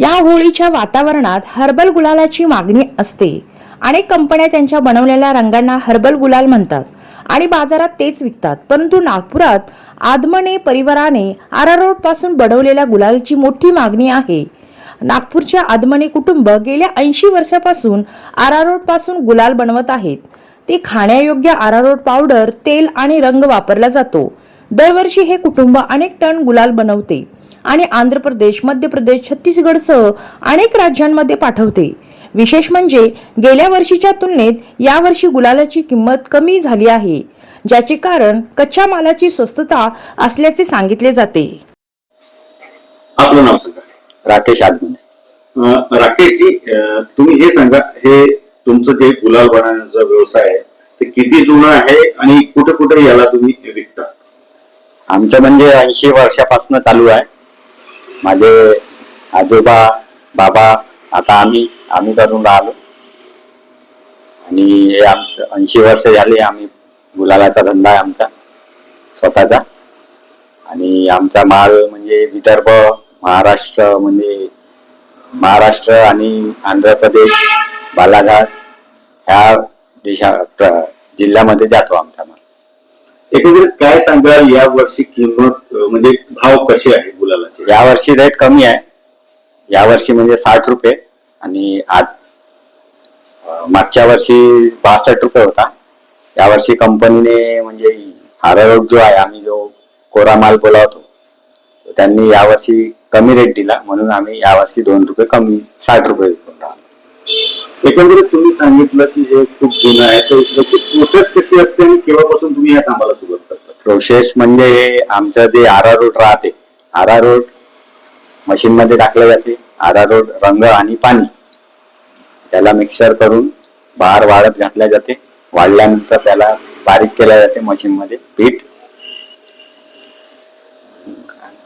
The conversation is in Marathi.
या होळीच्या वातावरणात हर्बल गुलालाची मागणी असते. अनेक कंपन्या त्यांच्या बनवलेल्या रंगांना हर्बल गुलाल म्हणतात आणि बाजारात तेच विकतात. परंतु नागपुरात आदमने परिवाराने आरारोडपासून बनवलेल्या गुलालची मोठी मागणी आहे. नागपूरच्या आदमने कुटुंब गेल्या ऐंशी वर्षापासून आरारोडपासून गुलाल बनवत आहेत. ते खाण्यायोग्य आरारोड पावडर तेल आणि रंग वापरला जातो. दरवर्षी हे कुटुंब अनेक टन गुलाल बनवते आणि आंध्र प्रदेश मध्य प्रदेश छत्तीसगडसह अनेक राज्यांमध्ये पाठवते. विशेष म्हणजे गेल्या वर्षीच्या तुलनेत यावर्षी गुलालाची किंमत कमी झाली आहे ज्याचे कारण कच्च्या मालाची स्वस्तता असल्याचे सांगितले जाते. आपलं नाव सांगा. राकेश आगमने राकेशजी तुम्ही हे सांगा हे तुमचं जे गुलाल बनवण्याचा व्यवसाय आहे ते किती जुनं आहे आणि कुठे कुठे याला तुम्ही आमचं म्हणजे ऐंशी वर्षापासून चालू आहे. माझे आजोबा बाबा आता आम्ही आम्ही करून राहिलो. आणि हे आमचं ऐंशी वर्ष झाले आम्ही गुलालाचा धंदा आहे आमचा स्वतःचा. आणि आमचा माल म्हणजे विदर्भ महाराष्ट्र म्हणजे महाराष्ट्र आणि आंध्र प्रदेश बालाघाट ह्या देशा जिल्ह्यामध्ये जातो आमचा माल. एकंदरीत काय सांगाल या वर्षी किंमत म्हणजे भाव कसे आहे गुलालाचे? यावर्षी रेट कमी आहे. यावर्षी म्हणजे साठ रुपये आणि आज मागच्या वर्षी बासष्ट रुपये होता. यावर्षी कंपनीने म्हणजे हारारोड जो आहे आम्ही जो कोरा माल बोलावतो त्यांनी यावर्षी कमी रेट दिला. म्हणून आम्ही यावर्षी दोन रुपये कमी साठ रुपये एकंदरीत तुम्ही सांगितलं की हे खूप जुनं आहे. तर याची प्रोसेस कशी असते आणि केव्हापासून तुम्ही या कामाला सुरुवात करता. प्रोसेस म्हणजे आमचं जे आरा रोड राहते आरा रोड मशीन मध्ये टाकलं जाते आरा रोड रंग आणि पाणी. त्याला मिक्सर करून बाहेर वाळत घातल्या जाते वाळल्यानंतर त्याला बारीक केल्या जाते मशीन मध्ये पीठ